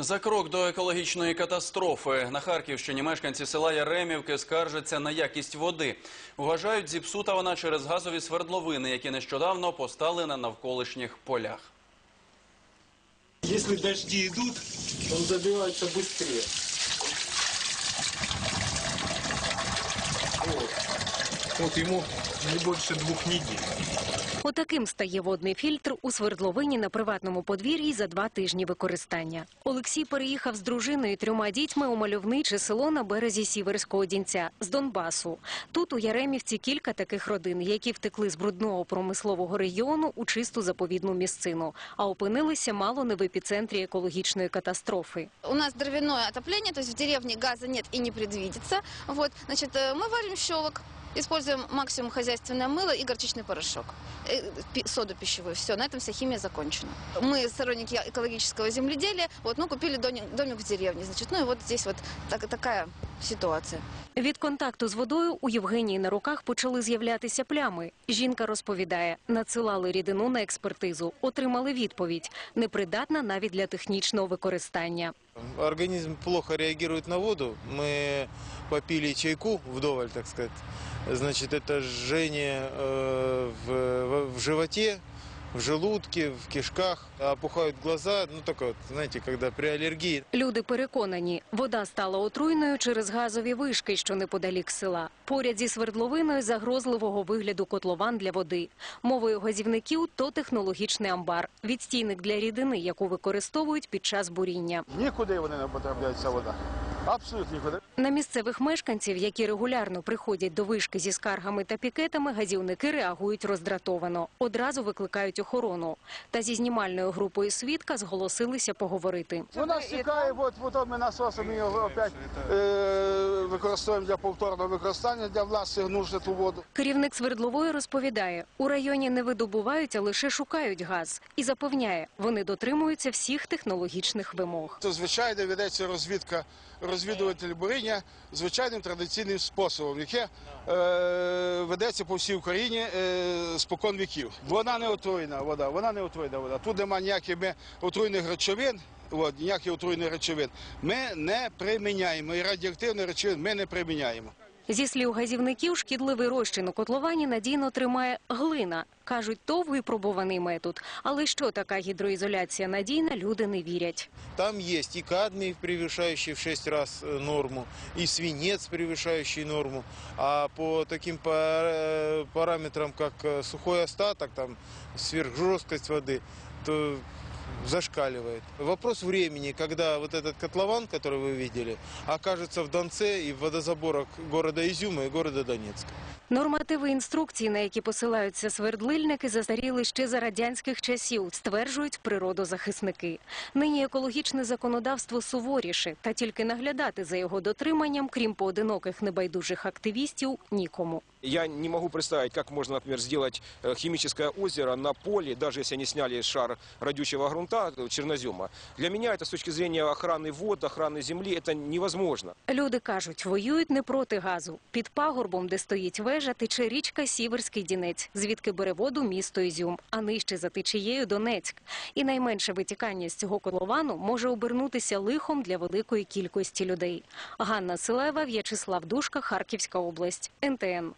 За крок до екологічної катастрофи на Харківщині мешканці села Яремівки скаржаться на якість води. Вважають, зіпсута вона через газові свердловини, які нещодавно постали на навколишніх полях. Якщо дожди йдуть, він забивається быстрее. Вот ему не больше двух недель. Отаким стає водний фільтр у свердловині на приватному подвір'ї за два тижні використання. Олексій переїхав з дружиною і трьома дітьми у мальовниче село на березі Сіверського Дінця з Донбасу. Тут у Яремівці кілька таких родин, які втекли з брудного промислового регіону у чисту заповідну місцину, а опинилися мало не в епіцентрі екологічної катастрофи. У нас дровяное отопление, то в деревне газа нет и не предвидится. Вот, значит, э, мы щелок, используем максимум хозяйственное мыло и горчичный порошок, Э, пи- соду пищевую. Все, на этом вся химия закончена. Мы сторонники экологического земледелия, вот, ну, купили домик, домик в деревне, значит, ну и вот здесь вот так- такая ситуация. Від контакту з водою у Євгенії на руках почали з'являтися плями. Жінка розповідає, надсилали рідину на експертизу, отримали відповідь – непридатна навіть для технічного використання. Организм плохо реагирует на воду. Мы попили чайку вдоволь, так сказать. Значит, это жжение э, в, в- в животе, в желудке, в кишках. Опухают глаза. Ну, только вот, знаете, когда при аллергии. Люди переконані, вода стала отруйною через газові вишки, що неподалік села. Поряд зі свердловиною загрозливого вигляду котлован для води. Мовою газівників – то технологічний амбар. Відстійник для рідини, яку використовують під час буріння. Нікуди вони не потрапляють ця вода. Абсолютно нікуди. На місцевих мешканців, які регулярно приходять до вишки зі скаргами та пікетами, газівники реагують роздратовано. Одразу викликають охорону. Та зі знімальною групою свідка зголосилися поговорити. У нас чекає, от ми насосом його опять е, використовуємо для повторного використання, для власних ту воду. Керівник свердлової розповідає, у районі не видобувають, а лише шукають газ. І запевняє, вони дотримуються всіх технологічних вимог. То звичайно ведеться розвідка розвідуватель буріння звичайним традиційним способом, яке е, ведеться по всій Україні е, спокон віків. Вона не отруєна вода, вона не отруєна вода. Тут немає ніяких отруйних речовин От, ніяких отруйних речовин ми не приміняємо і радіоактивних речовин ми не приміняємо. Зі слів газівників, шкідливий розчин у котловані надійно тримає глина. Кажуть, то випробуваний метод. Але що така гідроізоляція надійна, люди не вірять. Там есть и кадмий, превышающий в 6 раз э, норму, и свинец, превышающий норму. А по таким па- э, параметрам, как э, сухой остаток, там, сверхжесткость воды, то зашкаливает. Вопрос времени, когда вот этот котлован, который вы видели, окажется в Донце и в водозаборах города Изюма и города Донецка. Нормативи інструкції, на які посилаються свердлильники, застаріли ще за радянських часів, стверджують природозахисники. Нині екологічне законодавство суворіше, та тільки наглядати за його дотриманням, крім поодиноких небайдужих активістів, нікому. Я не могу представить, как можно, например, сделать э, химическое озеро на поле, даже если они сняли шар родючего грунта, э, чернозема. Для меня это с точки зрения охраны вод, охраны земли, это невозможно. Люди кажуть, воюють не проти газу. Під пагорбом, де стоїть вежа, тече річка Сіверський Дінець, звідки бере воду місто Ізюм, а нижче за течією Донецьк. І найменше витікання з цього котловану може обернутися лихом для великої кількості людей. Ганна Силева, В'ячеслав Душка, Харківська область, НТН.